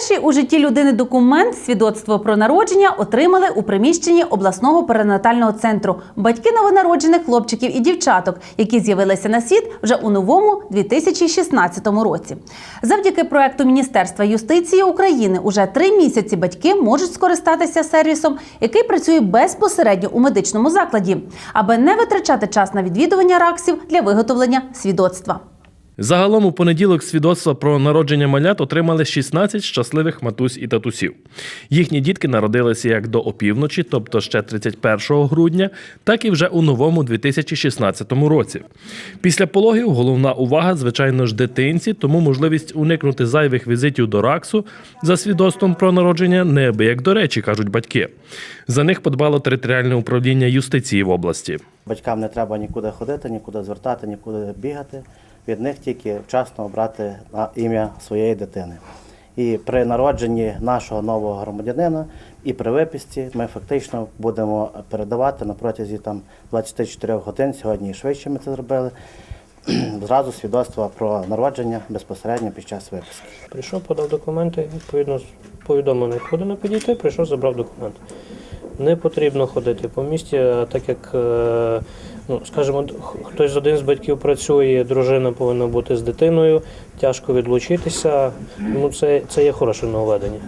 Перший у житті людини документ свідоцтво про народження отримали у приміщенні обласного перинатального центру батьки новонароджених хлопчиків і дівчаток, які з'явилися на світ вже у новому 2016 році. Завдяки проекту Міністерства юстиції України уже три місяці батьки можуть скористатися сервісом, який працює безпосередньо у медичному закладі, аби не витрачати час на відвідування раксів для виготовлення свідоцтва. Загалом у понеділок свідоцтва про народження малят отримали 16 щасливих матусь і татусів. Їхні дітки народилися як до опівночі, тобто ще 31 грудня, так і вже у новому 2016 році. Pісля пологів головна увага, звичайно ж, дитинці, тому можливість уникнути зайвих візитів до РАКСу за свідоцтвом про народження неабияк до речі, кажуть батьки. За них подбало територіальне управління юстиції в області. Батькам не треба нікуди ходити, нікуди звертати, нікуди бігати. Від них тільки вчасно обрати на ім'я своєї дитини. І при народженні нашого нового громадянина і при виписці ми фактично будемо передавати на протязі там 24 годин. Сьогодні і швидше ми це зробили. Зразу свідоцтво про народження безпосередньо під час виписки. Прийшов, подав документи, відповідно повідомлений, куди не підійти, прийшов, забрав документи. Не потрібно ходити по місті, а так як, е, ну, скажімо, хтось з один з батьків працює, дружина повинна бути з дитиною, тяжко відлучитися. Ну, це, це є хороше нововведення.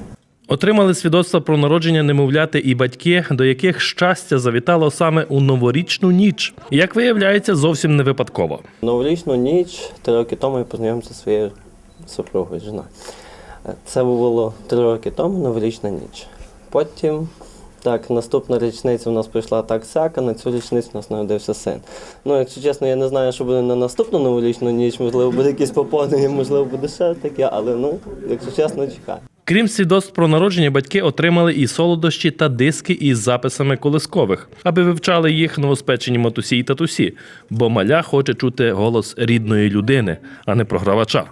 Отримали свідоцтва про народження немовляти і батьки, до яких щастя завітало саме у новорічну ніч. Як виявляється, зовсім не випадково. Новорічну ніч три роки тому я познайомився зі своєю супругою, жіною. Це було три роки тому, новорічна ніч. Потім, так, наступна річниця у нас пройшла так сяка, на цю річницю у нас народився син. Ну, якщо чесно, я не знаю, що буде на наступну новорічну ніч, можливо, буде якесь поповнення, можливо, буде ще таке, але ну, якщо чесно, чекаю. Крім свідоцтв про народження, батьки отримали і солодощі та диски із записами колискових, аби вивчали їх новоспечені матусі і татусі, бо маля хоче чути голос рідної людини, а не програвача.